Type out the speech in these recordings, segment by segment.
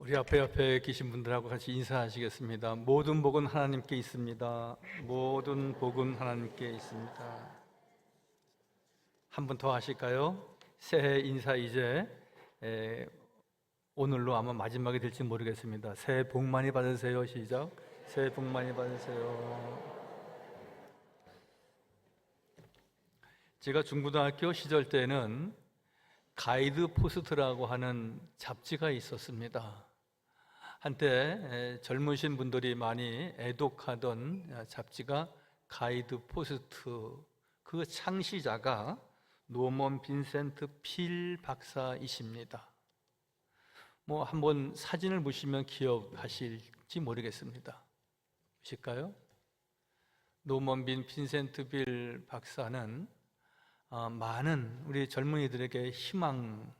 우리 앞에 옆에 계신 분들하고 같이 인사하시겠습니다. 모든 복은 하나님께 있습니다. 모든 복은 하나님께 있습니다. 한 번 더 하실까요? 새해 인사 이제 에, 오늘로 아마 마지막이 될지 모르겠습니다. 새해 복 많이 받으세요. 시작. 새해 복 많이 받으세요. 제가 중고등학교 시절 때는 가이드 포스트라고 하는 잡지가 있었습니다. 한때 에, 젊으신 분들이 많이 애독하던 잡지가 가이드 포스트 그 창시자가 노먼 빈센트 필 박사이십니다. 뭐 한번 사진을 보시면 기억하실지 모르겠습니다. 보실까요? 노먼 빈 빈센트 빌 박사는 어, 많은 우리 젊은이들에게 희망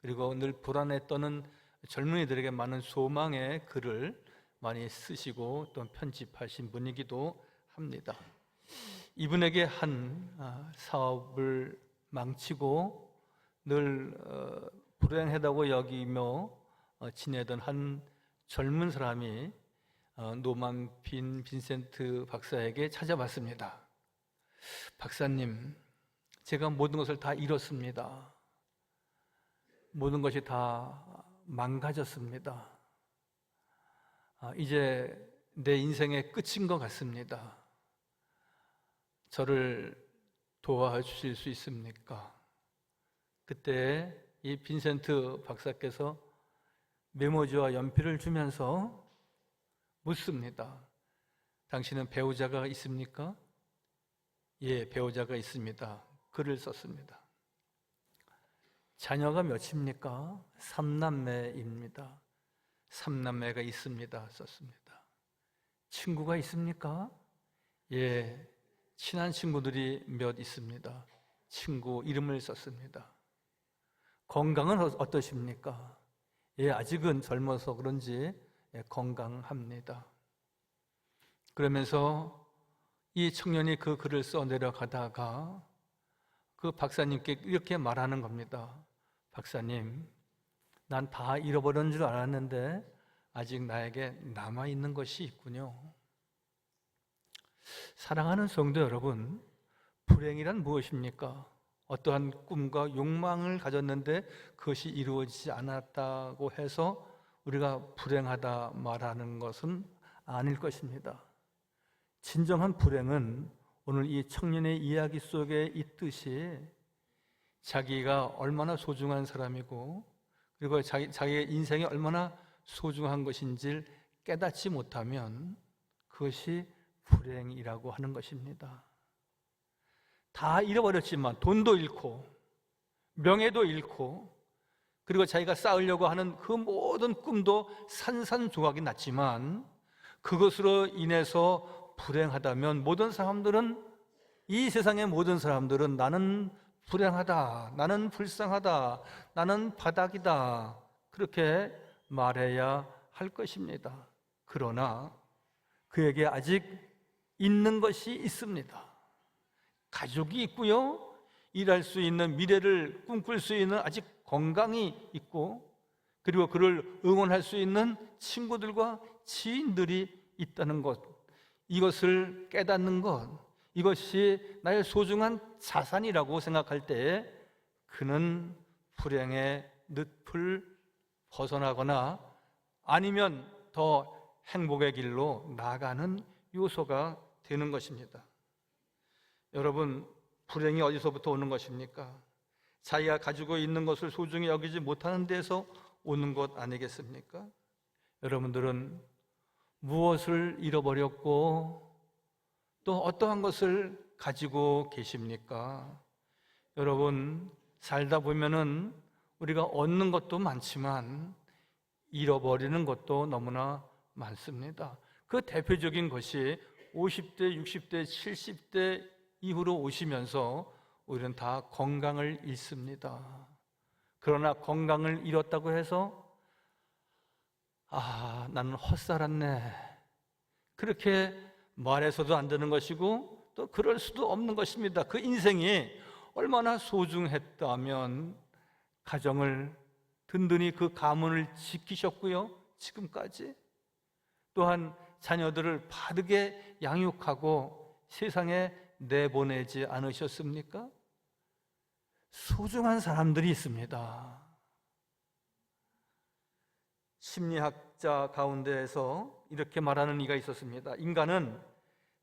그리고 늘 불안에 떠는 젊은이들에게 많은 소망의 글을 많이 쓰시고 또 편집하신 분이기도 합니다. 이분에게 한 아, 사업을 망치고 늘 어, 불행하다고 여기며 어, 지내던 한 젊은 사람이 어, 노만 빈 빈센트 박사에게 찾아왔습니다. 박사님, 제가 모든 것을 다 잃었습니다. 모든 것이 다 망가졌습니다. 아, 이제 내 인생의 끝인 것 같습니다. 저를 도와주실 수 있습니까? 그때 이 빈센트 박사께서 메모지와 연필을 주면서 묻습니다. 당신은 배우자가 있습니까? 예, 배우자가 있습니다. 글을 썼습니다. 자녀가 몇입니까? 삼남매입니다. 삼남매가 있습니다. 썼습니다. 친구가 있습니까? 예, 친한 친구들이 몇 있습니다. 친구 이름을 썼습니다. 건강은 어- 어떠십니까? 예, 아직은 젊어서 그런지 예, 건강합니다. 그러면서 이 청년이 그 글을 써 내려가다가 그 박사님께 이렇게 말하는 겁니다. 박사님, 난 다 잃어버린 줄 알았는데 아직 나에게 남아 있는 것이 있군요. 사랑하는 성도 여러분, 불행이란 무엇입니까? 어떠한 꿈과 욕망을 가졌는데 그것이 이루어지지 않았다고 해서 우리가 불행하다 말하는 것은 아닐 것입니다. 진정한 불행은 오늘 이 청년의 이야기 속에 있듯이 자기가 얼마나 소중한 사람이고 그리고 자기, 자기의 인생이 얼마나 소중한 것인지를 깨닫지 못하면 그것이 불행이라고 하는 것입니다. 다 잃어버렸지만 돈도 잃고 명예도 잃고 그리고 자기가 쌓으려고 하는 그 모든 꿈도 산산조각이 났지만 그것으로 인해서 불행하다면 모든 사람들은 이 세상의 모든 사람들은 나는 불행하다, 나는 불쌍하다, 나는 바닥이다 그렇게 말해야 할 것입니다. 그러나 그에게 아직 있는 것이 있습니다. 가족이 있고요. 일할 수 있는 미래를 꿈꿀 수 있는 아직 건강이 있고 그리고 그를 응원할 수 있는 친구들과 지인들이 있다는 것. 이것을 깨닫는 것. 이것이 나의 소중한 자산이라고 생각할 때 그는 불행의 늪을 벗어나거나 아니면 더 행복의 길로 나가는 요소가 되는 것입니다. 여러분, 불행이 어디서부터 오는 것입니까? 자기가 가지고 있는 것을 소중히 여기지 못하는 데서 오는 것 아니겠습니까? 여러분들은 무엇을 잃어버렸고 또 어떠한 것을 가지고 계십니까? 여러분, 살다 보면은 우리가 얻는 것도 많지만 잃어버리는 것도 너무나 많습니다. 그 대표적인 것이 50대, 60대, 70대 이후로 오시면서 우리는 다 건강을 잃습니다. 그러나 건강을 잃었다고 해서 아, 나는 헛살았네. 그렇게 말해서도 안 되는 것이고 또 그럴 수도 없는 것입니다. 그 인생이 얼마나 소중했다면 가정을 든든히 그 가문을 지키셨고요. 지금까지 또한 자녀들을 바르게 양육하고 세상에 내보내지 않으셨습니까? 소중한 사람들이 있습니다. 심리학자 가운데에서 이렇게 말하는 이가 있었습니다. 인간은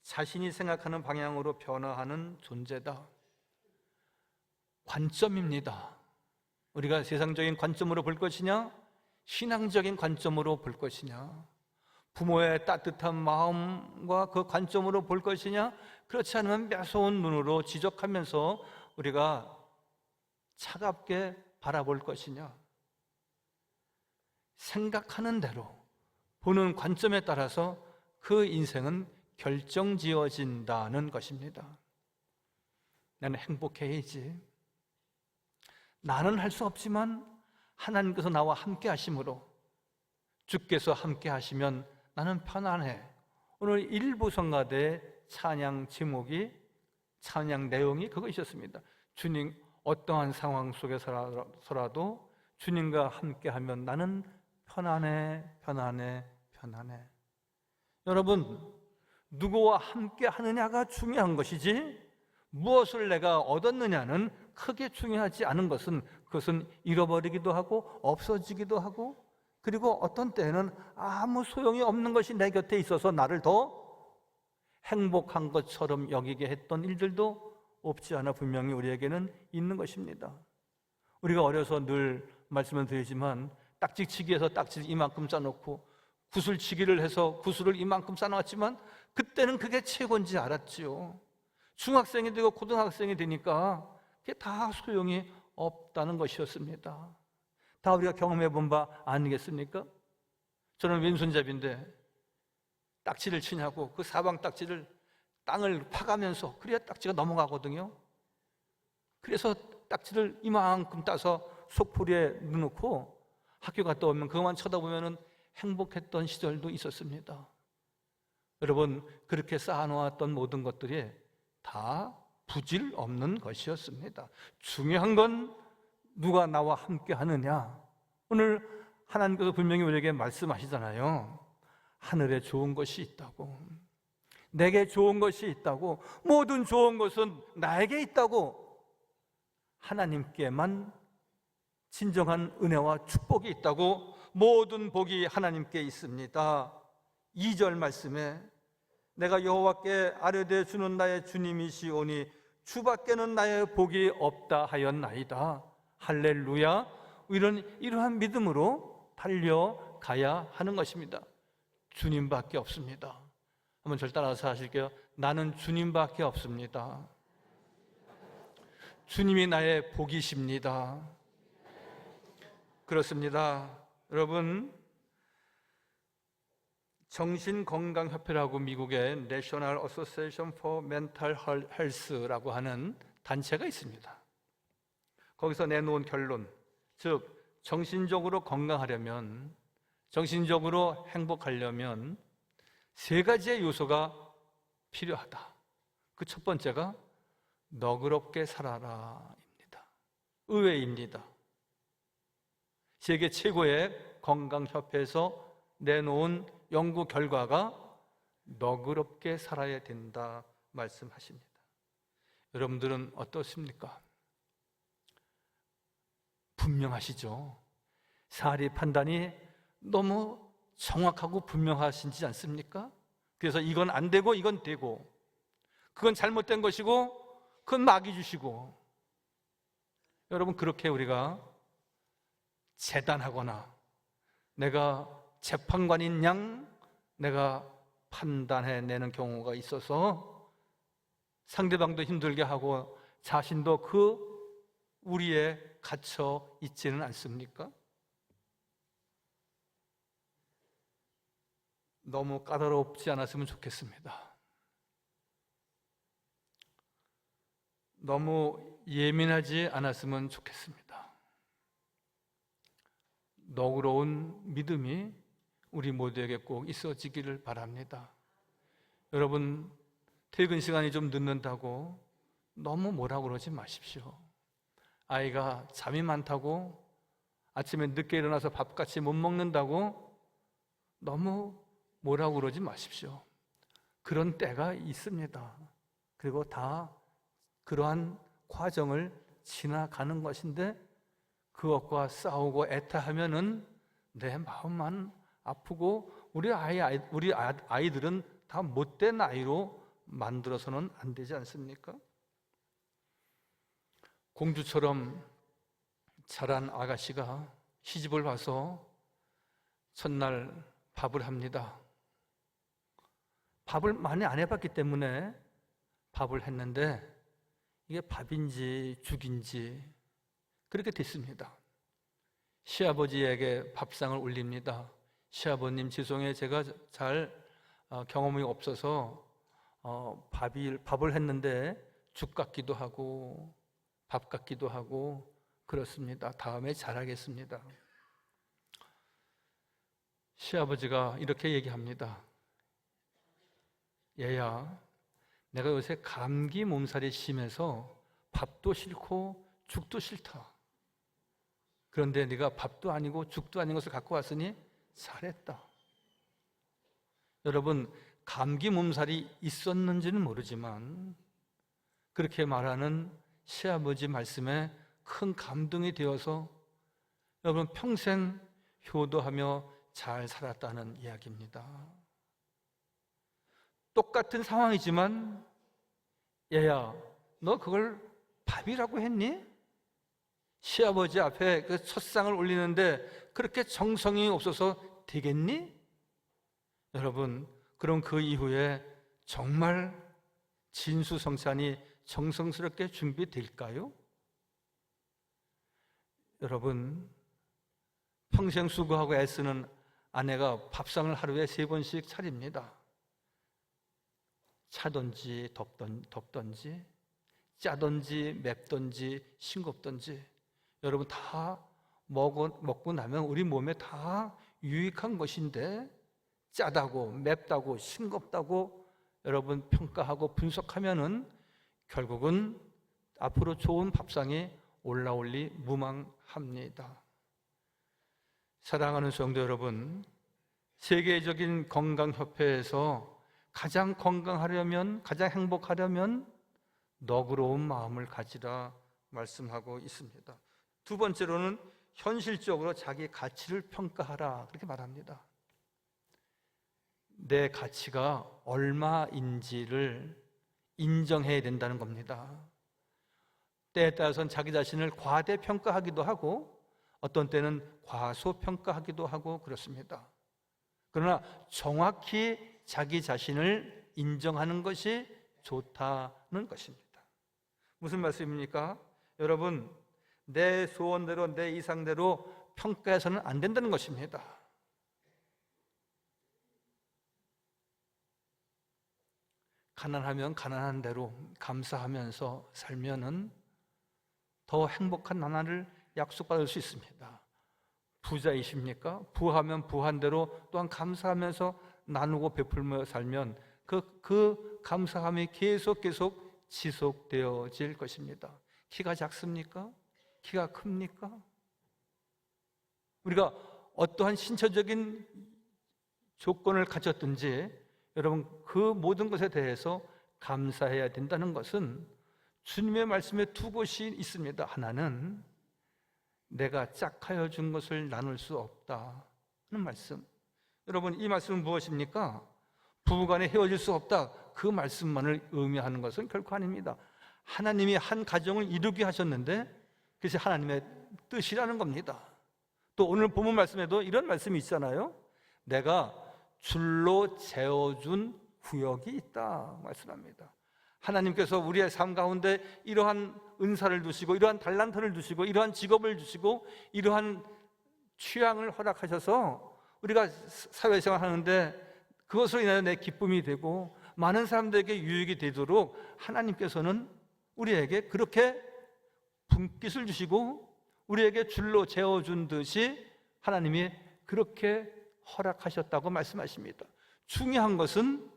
자신이 생각하는 방향으로 변화하는 존재다. 관점입니다. 우리가 세상적인 관점으로 볼 것이냐, 신앙적인 관점으로 볼 것이냐, 부모의 따뜻한 마음과 그 관점으로 볼 것이냐, 그렇지 않으면 매서운 눈으로 지적하면서 우리가 차갑게 바라볼 것이냐. 생각하는 대로 보는 관점에 따라서 그 인생은 결정지어진다는 것입니다. 나는 행복해야지. 나는 할 수 없지만 하나님께서 나와 함께 하심으로 주께서 함께 하시면 나는 편안해. 오늘 일부 성가대 찬양 제목이 찬양 내용이 그것이었습니다. 주님 어떠한 상황 속에서라도 주님과 함께 하면 나는 편안해, 편안해, 편안해. 여러분, 누구와 함께 하느냐가 중요한 것이지 무엇을 내가 얻었느냐는 크게 중요하지 않은 것은 그것은 잃어버리기도 하고 없어지기도 하고 그리고 어떤 때에는 아무 소용이 없는 것이 내 곁에 있어서 나를 더 행복한 것처럼 여기게 했던 일들도 없지 않아 분명히 우리에게는 있는 것입니다. 우리가 어려서 늘 말씀을 드리지만 딱지치기해서 딱지를 이만큼 짜놓고 구슬치기를 해서 구슬을 이만큼 짜놨지만 그때는 그게 최고인지 알았지요. 중학생이 되고 고등학생이 되니까 그게 다 소용이 없다는 것이었습니다. 다 우리가 경험해 본 바 아니겠습니까? 저는 왼손잡이인데 딱지를 치냐고 그 사방 딱지를 땅을 파가면서 그래야 딱지가 넘어가거든요. 그래서 딱지를 이만큼 따서 속풀이에 넣어놓고 학교 갔다 오면 그것만 쳐다보면 행복했던 시절도 있었습니다. 여러분, 그렇게 쌓아놓았던 모든 것들이 다 부질 없는 것이었습니다. 중요한 건 누가 나와 함께 하느냐. 오늘 하나님께서 분명히 우리에게 말씀하시잖아요. 하늘에 좋은 것이 있다고. 내게 좋은 것이 있다고. 모든 좋은 것은 나에게 있다고. 하나님께만 진정한 은혜와 축복이 있다고 모든 복이 하나님께 있습니다. 2절 말씀에 내가 여호와께 아뢰되 주는 나의 주님이시오니 주밖에는 나의 복이 없다 하였나이다. 할렐루야. 이런 이러한 믿음으로 달려가야 하는 것입니다. 주님밖에 없습니다. 한번 절 따라서 하실게요. 나는 주님밖에 없습니다. 주님이 나의 복이십니다. 그렇습니다. 여러분, 정신건강협회라고 미국의 National Association for Mental Health라고 하는 단체가 있습니다. 거기서 내놓은 결론, 즉, 정신적으로 건강하려면, 정신적으로 행복하려면 세 가지의 요소가 필요하다. 그 첫 번째가 너그럽게 살아라입니다. 의외입니다. 세계 최고의 건강협회에서 내놓은 연구 결과가 너그럽게 살아야 된다 말씀하십니다. 여러분들은 어떻습니까? 분명하시죠? 사리 판단이 너무 정확하고 분명하신지 않습니까? 그래서 이건 안 되고 이건 되고 그건 잘못된 것이고 그건 마귀 주시고 여러분 그렇게 우리가 재단하거나 내가 재판관인 양 내가 판단해 내는 경우가 있어서 상대방도 힘들게 하고 자신도 그 우리에 갇혀 있지는 않습니까? 너무 까다롭지 않았으면 좋겠습니다. 너무 예민하지 않았으면 좋겠습니다. 너그러운 믿음이 우리 모두에게 꼭 있어지기를 바랍니다. 여러분, 퇴근 시간이 좀 늦는다고 너무 뭐라 그러지 마십시오. 아이가 잠이 많다고 아침에 늦게 일어나서 밥같이 못 먹는다고 너무 뭐라고 그러지 마십시오. 그런 때가 있습니다. 그리고 다 그러한 과정을 지나가는 것인데 그것과 싸우고 애타하면은 내 마음만 아프고 우리 아이 우리 아- 아이들은 다 못된 아이로 만들어서는 안 되지 않습니까? 공주처럼 자란 아가씨가 시집을 와서 첫날 밥을 합니다. 밥을 많이 안 해봤기 때문에 밥을 했는데 이게 밥인지 죽인지 그렇게 됐습니다. 시아버지에게 밥상을 올립니다. 시아버님 죄송해요. 제가 잘 어, 경험이 없어서 어, 밥이, 밥을 했는데 죽 같기도 하고 밥 같기도 하고 그렇습니다. 다음에 잘하겠습니다. 시아버지가 이렇게 얘기합니다. 얘야, 내가 요새 감기 몸살이 심해서 밥도 싫고 죽도 싫다. 그런데 네가 밥도 아니고 죽도 아닌 것을 갖고 왔으니 잘했다. 여러분, 감기 몸살이 있었는지는 모르지만 그렇게 말하는 시아버지 말씀에 큰 감동이 되어서 여러분 평생 효도하며 잘 살았다는 이야기입니다. 똑같은 상황이지만 얘야, 너 그걸 밥이라고 했니? 시아버지 앞에 그 첫상을 올리는데 그렇게 정성이 없어서 되겠니? 여러분, 그럼 그 이후에 정말 진수성찬이 정성스럽게 준비될까요? 여러분, 평생 수고하고 애쓰는 아내가 밥상을 하루에 세 번씩 차립니다. 차든지 덥던, 덥던지, 짜든지 맵든지 싱겁든지 여러분 다 먹어, 먹고 나면 우리 몸에 다 유익한 것인데 짜다고 맵다고 싱겁다고 여러분 평가하고 분석하면은 결국은 앞으로 좋은 밥상이 올라올 리 무망합니다. 사랑하는 성도 여러분, 세계적인 건강협회에서 가장 건강하려면, 가장 행복하려면 너그러운 마음을 가지라 말씀하고 있습니다. 두 번째로는 현실적으로 자기 가치를 평가하라 그렇게 말합니다. 내 가치가 얼마인지를 인정해야 된다는 겁니다. 때에 따라서는 자기 자신을 과대평가하기도 하고 어떤 때는 과소평가하기도 하고 그렇습니다. 그러나 정확히 자기 자신을 인정하는 것이 좋다는 것입니다. 무슨 말씀입니까? 여러분, 내 소원대로, 내 이상대로 평가해서는 안 된다는 것입니다. 가난하면 가난한 대로 감사하면서 살면은 더 행복한 나날을 약속받을 수 있습니다. 부자이십니까? 부하면 부한 대로 또한 감사하면서 나누고 베풀며 살면 그, 그 감사함이 계속 계속 지속되어질 것입니다. 키가 작습니까? 키가 큽니까? 우리가 어떠한 신체적인 조건을 가졌든지 여러분 그 모든 것에 대해서 감사해야 된다는 것은 주님의 말씀에 두 곳이 있습니다. 하나는 내가 짝하여 준 것을 나눌 수 없다는 말씀. 여러분 이 말씀은 무엇입니까? 부부간에 헤어질 수 없다. 그 말씀만을 의미하는 것은 결코 아닙니다. 하나님이 한 가정을 이루게 하셨는데 그것이 하나님의 뜻이라는 겁니다. 또 오늘 본문 말씀에도 이런 말씀이 있잖아요. 내가 줄로 재어준 구역이 있다 말씀합니다. 하나님께서 우리의 삶 가운데 이러한 은사를 두시고 이러한 달란트를 두시고 이러한 직업을 주시고 이러한 취향을 허락하셔서 우리가 사회생활 하는데 그것으로 인하여 내 기쁨이 되고 많은 사람들에게 유익이 되도록 하나님께서는 우리에게 그렇게 분깃을 주시고 우리에게 줄로 재어준 듯이 하나님이 그렇게 허락하셨다고 말씀하십니다. 중요한 것은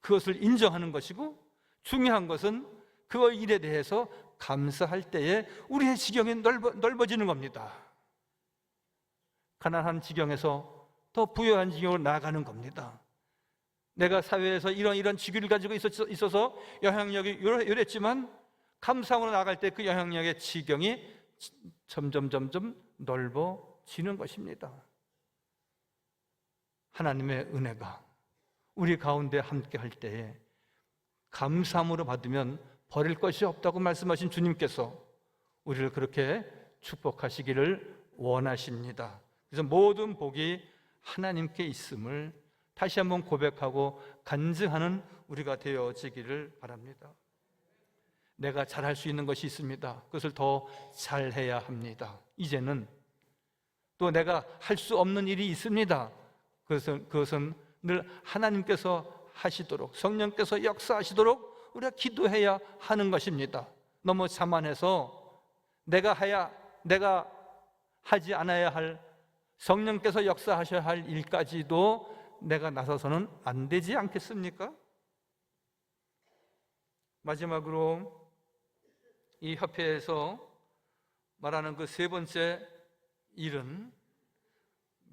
그것을 인정하는 것이고 중요한 것은 그 일에 대해서 감사할 때에 우리의 지경이 넓어, 넓어지는 겁니다. 가난한 지경에서 더 부유한 지경으로 나아가는 겁니다. 내가 사회에서 이런 이런 직위를 가지고 있어서 영향력이 이랬지만 감상으로 나갈 때 그 영향력의 지경이 지- 점점 점점 넓어지는 것입니다. 하나님의 은혜가 우리 가운데 함께 할 때에 감사함으로 받으면 버릴 것이 없다고 말씀하신 주님께서 우리를 그렇게 축복하시기를 원하십니다. 그래서 모든 복이 하나님께 있음을 다시 한번 고백하고 간증하는 우리가 되어지기를 바랍니다. 내가 잘할 수 있는 것이 있습니다. 그것을 더 잘해야 합니다. 이제는 또 내가 할 수 없는 일이 있습니다. 그것은, 그것은 늘 하나님께서 하시도록 성령께서 역사하시도록 우리가 기도해야 하는 것입니다. 너무 자만해서 내가 해야 내가 하지 않아야 할 성령께서 역사하셔야 할 일까지도 내가 나서서는 안 되지 않겠습니까? 마지막으로 이 협회에서 말하는 그 세 번째 일은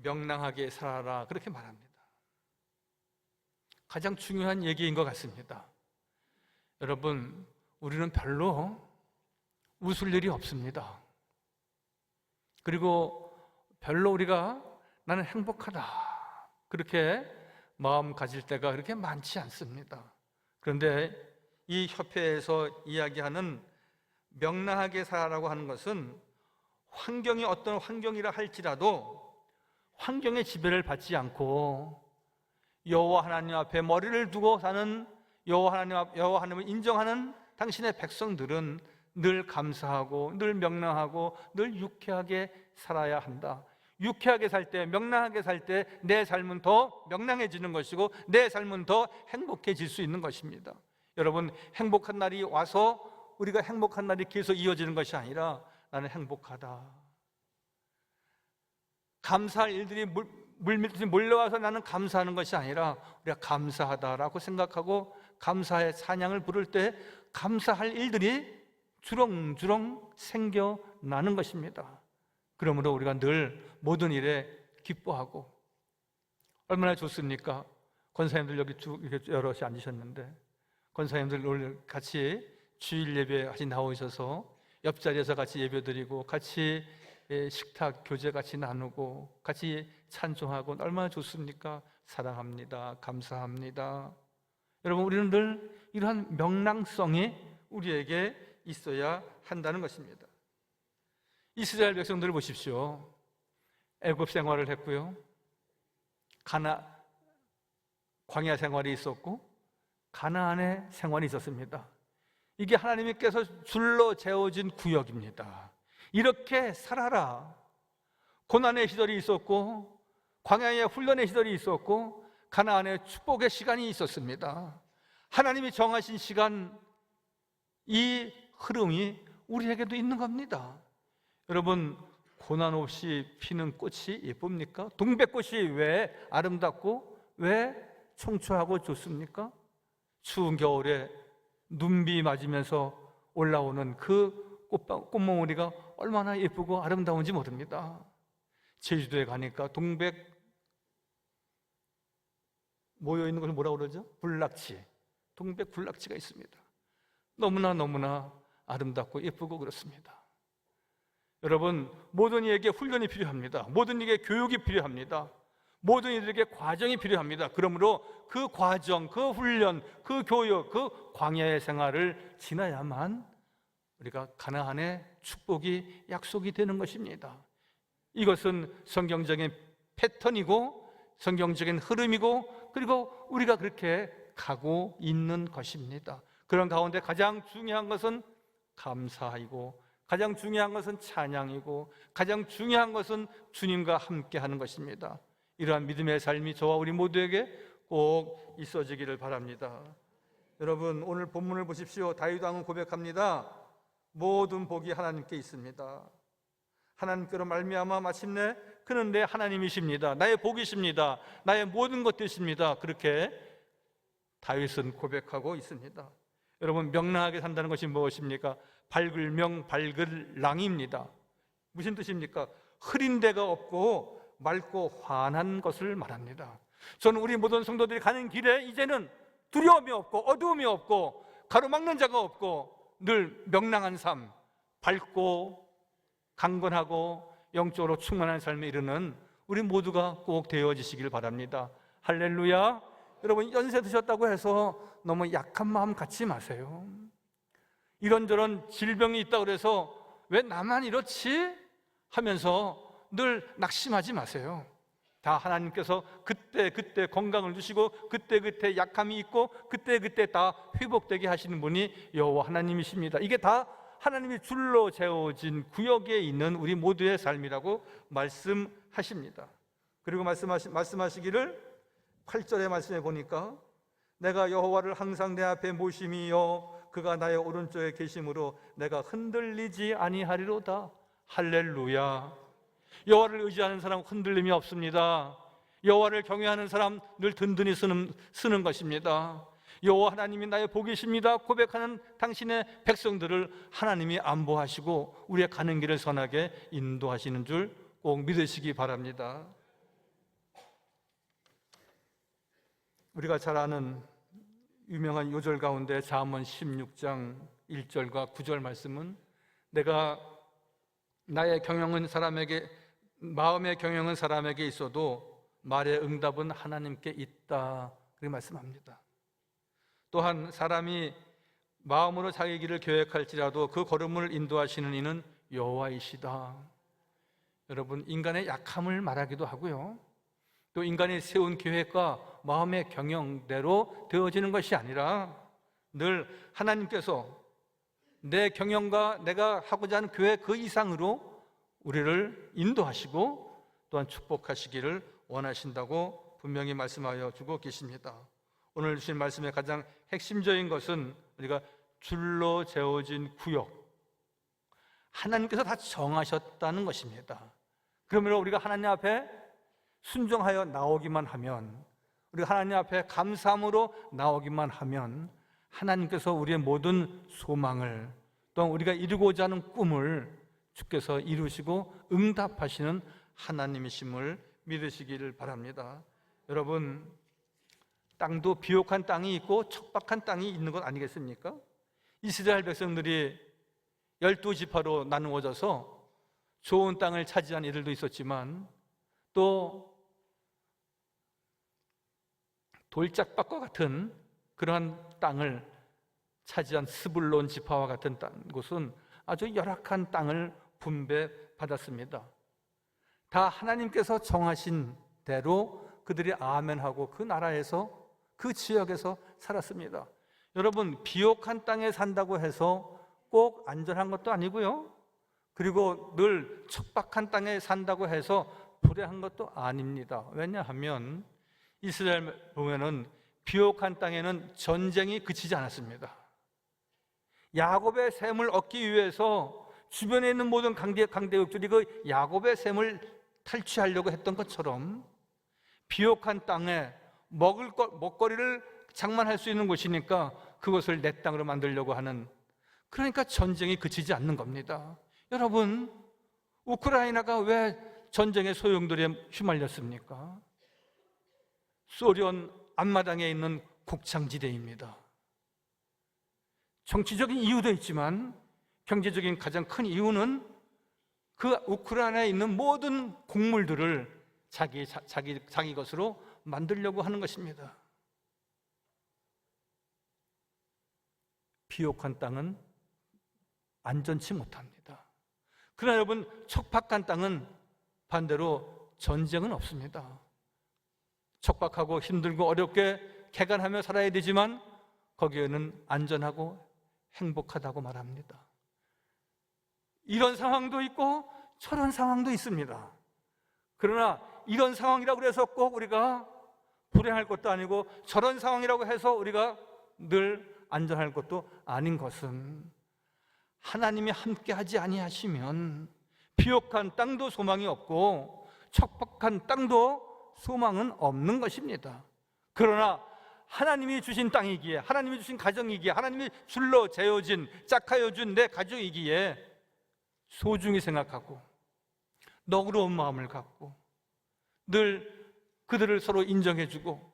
명랑하게 살아라 그렇게 말합니다. 가장 중요한 얘기인 것 같습니다. 여러분, 우리는 별로 웃을 일이 없습니다. 그리고 별로 우리가 나는 행복하다. 그렇게 마음 가질 때가 그렇게 많지 않습니다. 그런데 이 협회에서 이야기하는 명랑하게 살아라고 하는 것은 환경이 어떤 환경이라 할지라도 환경의 지배를 받지 않고 여호와 하나님 앞에 머리를 두고 사는 여호와 하나님 앞 여호와 하나님을 인정하는 당신의 백성들은 늘 감사하고 늘 명랑하고 늘 유쾌하게 살아야 한다. 유쾌하게 살 때, 명랑하게 살 때 내 삶은 더 명랑해지는 것이고 내 삶은 더 행복해질 수 있는 것입니다. 여러분, 행복한 날이 와서 우리가 행복한 날이 계속 이어지는 것이 아니라 나는 행복하다. 감사할 일들이 물, 물밀듯이 몰려와서 나는 감사하는 것이 아니라 우리가 감사하다라고 생각하고 감사의 찬양을 부를 때 감사할 일들이 주렁주렁 생겨나는 것입니다. 그러므로 우리가 늘 모든 일에 기뻐하고 얼마나 좋습니까? 권사님들 여기 쭉 이렇게 여럿이 앉으셨는데 권사님들 오늘 같이 주일 예배 같이 나오셔서 옆자리에서 같이 예배드리고 같이 예, 식탁 교제 같이 나누고 같이 찬송하고 얼마나 좋습니까? 사랑합니다. 감사합니다. 여러분 우리는 늘 이러한 명랑성이 우리에게 있어야 한다는 것입니다. 이스라엘 백성들을 보십시오. 애굽 생활을 했고요. 가나 광야 생활이 있었고 가나안의 생활이 있었습니다. 이게 하나님께서 줄로 재어진 구역입니다. 이렇게 살아라. 고난의 시절이 있었고 광야의 훈련의 시절이 있었고 가나안의 축복의 시간이 있었습니다. 하나님이 정하신 시간 이 흐름이 우리에게도 있는 겁니다. 여러분 고난 없이 피는 꽃이 예쁩니까? 동백꽃이 왜 아름답고 왜 청초하고 좋습니까? 추운 겨울에 눈비 맞으면서 올라오는 그 꽃방, 꽃몽우리가 얼마나 예쁘고 아름다운지 모릅니다. 제주도에 가니까 동백 모여 있는 것을 뭐라고 그러죠? 불낙지. 동백 불낙지가 있습니다. 너무나 너무나 아름답고 예쁘고 그렇습니다. 여러분, 모든 이에게 훈련이 필요합니다. 모든 이에게 교육이 필요합니다. 모든 이들에게 과정이 필요합니다. 그러므로 그 과정, 그 훈련, 그 교육, 그 광야의 생활을 지나야만 우리가 가나안의 축복이 약속이 되는 것입니다. 이것은 성경적인 패턴이고 성경적인 흐름이고 그리고 우리가 그렇게 가고 있는 것입니다. 그런 가운데 가장 중요한 것은 감사이고 가장 중요한 것은 찬양이고 가장 중요한 것은 주님과 함께 하는 것입니다. 이러한 믿음의 삶이 저와 우리 모두에게 꼭 있어지기를 바랍니다. 여러분 오늘 본문을 보십시오. 다윗 왕은 고백합니다. 모든 복이 하나님께 있습니다. 하나님께로 말미암아 마침내 그는 내 하나님이십니다. 나의 복이십니다. 나의 모든 것들이십니다. 그렇게 다윗은 고백하고 있습니다. 여러분 명랑하게 산다는 것이 무엇입니까? 밝을 명 밝을 랑입니다. 무슨 뜻입니까? 흐린 데가 없고 맑고 환한 것을 말합니다. 저는 우리 모든 성도들이 가는 길에 이제는 두려움이 없고 어두움이 없고 가로막는 자가 없고 늘 명랑한 삶, 밝고 강건하고 영적으로 충만한 삶에 이르는 우리 모두가 꼭 되어지시길 바랍니다. 할렐루야. 여러분 연세 드셨다고 해서 너무 약한 마음 갖지 마세요. 이런저런 질병이 있다고 그래서 왜 나만 이렇지 하면서 늘 낙심하지 마세요. 다 하나님께서 그때 그때 건강을 주시고 그때 그때 약함이 있고 그때 그때 다 회복되게 하시는 분이 여호와 하나님이십니다. 이게 다 하나님이 줄로 재어진 구역에 있는 우리 모두의 삶이라고 말씀하십니다. 그리고 말씀하시, 말씀하시기를 8절의 말씀에 보니까 내가 여호와를 항상 내 앞에 모심이요 그가 나의 오른쪽에 계심으로 내가 흔들리지 아니하리로다. 할렐루야. 여호와를 의지하는 사람 흔들림이 없습니다. 여호와를 경외하는 사람 늘 든든히 쓰는, 쓰는 것입니다. 여호와 하나님이 나의 복이십니다. 고백하는 당신의 백성들을 하나님이 안보하시고 우리의 가는 길을 선하게 인도하시는 줄 꼭 믿으시기 바랍니다. 우리가 잘 아는 유명한 요절 가운데 잠언 16장 1절과 9절 말씀은 내가 나의 경영은 사람에게 마음의 경영은 사람에게 있어도 말의 응답은 하나님께 있다. 그렇게 말씀합니다. 또한 사람이 마음으로 자기 길을 계획할지라도 그 걸음을 인도하시는 이는 여호와이시다. 여러분 인간의 약함을 말하기도 하고요. 또 인간이 세운 계획과 마음의 경영대로 되어지는 것이 아니라 늘 하나님께서 내 경영과 내가 하고자 하는 계획 그 이상으로 우리를 인도하시고 또한 축복하시기를 원하신다고 분명히 말씀하여 주고 계십니다. 오늘 주신 말씀의 가장 핵심적인 것은 우리가 줄로 재어진 구역 하나님께서 다 정하셨다는 것입니다. 그러므로 우리가 하나님 앞에 순종하여 나오기만 하면 우리가 하나님 앞에 감사함으로 나오기만 하면 하나님께서 우리의 모든 소망을 또한 우리가 이루고자 하는 꿈을 주께서 이루시고 응답하시는 하나님이심을 믿으시기를 바랍니다. 여러분 땅도 비옥한 땅이 있고 척박한 땅이 있는 것 아니겠습니까? 이스라엘 백성들이 열두 지파로 나누어져서 좋은 땅을 차지한 이들도 있었지만 또 돌짝밭과 같은 그러한 땅을 차지한 스불론 지파와 같은 땅, 곳은 아주 열악한 땅을 분배받았습니다. 다 하나님께서 정하신 대로 그들이 아멘하고 그 나라에서 그 지역에서 살았습니다. 여러분 비옥한 땅에 산다고 해서 꼭 안전한 것도 아니고요. 그리고 늘 척박한 땅에 산다고 해서 불행한 것도 아닙니다. 왜냐하면 이스라엘 보면은 비옥한 땅에는 전쟁이 그치지 않았습니다. 야곱의 샘을 얻기 위해서 주변에 있는 모든 강대, 강대국들이 그 야곱의 샘을 탈취하려고 했던 것처럼 비옥한 땅에 먹을 것, 먹거리를 장만할 수 있는 곳이니까 그것을 내 땅으로 만들려고 하는 그러니까 전쟁이 그치지 않는 겁니다. 여러분, 우크라이나가 왜 전쟁의 소용돌이에 휘말렸습니까? 소련 앞마당에 있는 곡창지대입니다. 정치적인 이유도 있지만 경제적인 가장 큰 이유는 그 우크라이나에 있는 모든 곡물들을 자기 자기 자기 것으로 만들려고 하는 것입니다. 비옥한 땅은 안전치 못합니다. 그러나 여러분 척박한 땅은 반대로 전쟁은 없습니다. 척박하고 힘들고 어렵게 개간하며 살아야 되지만 거기에는 안전하고 행복하다고 말합니다. 이런 상황도 있고 저런 상황도 있습니다. 그러나 이런 상황이라고 해서 꼭 우리가 불행할 것도 아니고 저런 상황이라고 해서 우리가 늘 안전할 것도 아닌 것은 하나님이 함께 하지 아니하시면 비옥한 땅도 소망이 없고 척박한 땅도 소망은 없는 것입니다. 그러나 하나님이 주신 땅이기에 하나님이 주신 가정이기에 하나님이 줄로 재어진 짝하여 준 내 가족이기에 소중히 생각하고 너그러운 마음을 갖고 늘 그들을 서로 인정해주고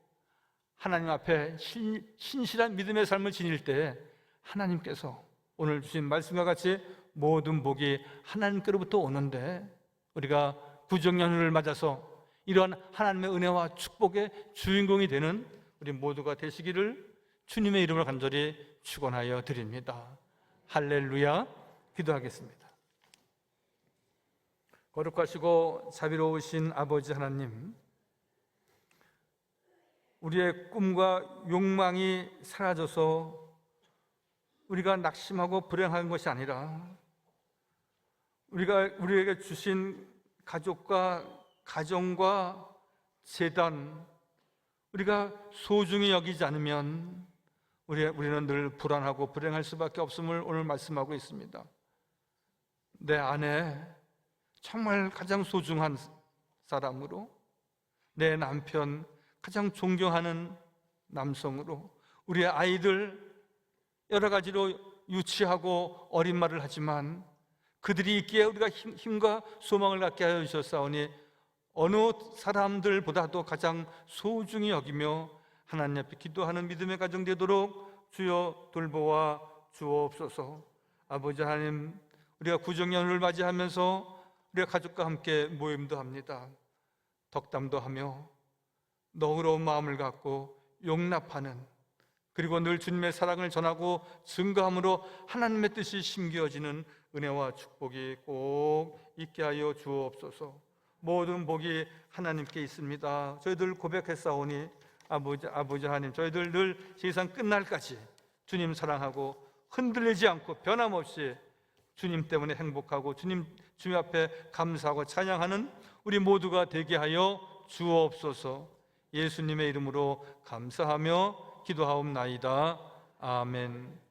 하나님 앞에 신, 신실한 믿음의 삶을 지닐 때 하나님께서 오늘 주신 말씀과 같이 모든 복이 하나님께로부터 오는데 우리가 구정연휴를 맞아서 이러한 하나님의 은혜와 축복의 주인공이 되는 우리 모두가 되시기를 주님의 이름을 간절히 축원하여 드립니다. 할렐루야 기도하겠습니다. 거룩하시고 자비로우신 아버지 하나님 우리의 꿈과 욕망이 사라져서 우리가 낙심하고 불행한 것이 아니라 우리가 우리에게 주신 가족과 가정과 재단 우리가 소중히 여기지 않으면 우리 우리는 늘 불안하고 불행할 수밖에 없음을 오늘 말씀하고 있습니다. 내 아내 정말 가장 소중한 사람으로 내 남편 가장 존경하는 남성으로 우리의 아이들 여러 가지로 유치하고 어린 말을 하지만 그들이 있기에 우리가 힘, 힘과 소망을 갖게 하여 주셨사오니 어느 사람들보다도 가장 소중히 여기며 하나님 앞에 기도하는 믿음의 가정 되도록 주여 돌보아 주옵소서. 아버지 하나님 우리가 구정연을 맞이하면서 우리가 가족과 함께 모임도 합니다 덕담도 하며 너그러운 마음을 갖고 용납하는 그리고 늘 주님의 사랑을 전하고 증거함으로 하나님의 뜻이 심겨지는 은혜와 축복이 꼭 있게 하여 주옵소서. 모든 복이 하나님께 있습니다. 저희들 고백했사오니 아버지 아버지 하나님 저희들 늘 세상 끝날까지 주님 사랑하고 흔들리지 않고 변함없이 주님 때문에 행복하고 주님 주님 앞에 감사하고 찬양하는 우리 모두가 되게 하여 주옵소서. 예수님의 이름으로 감사하며 기도하옵나이다. 아멘.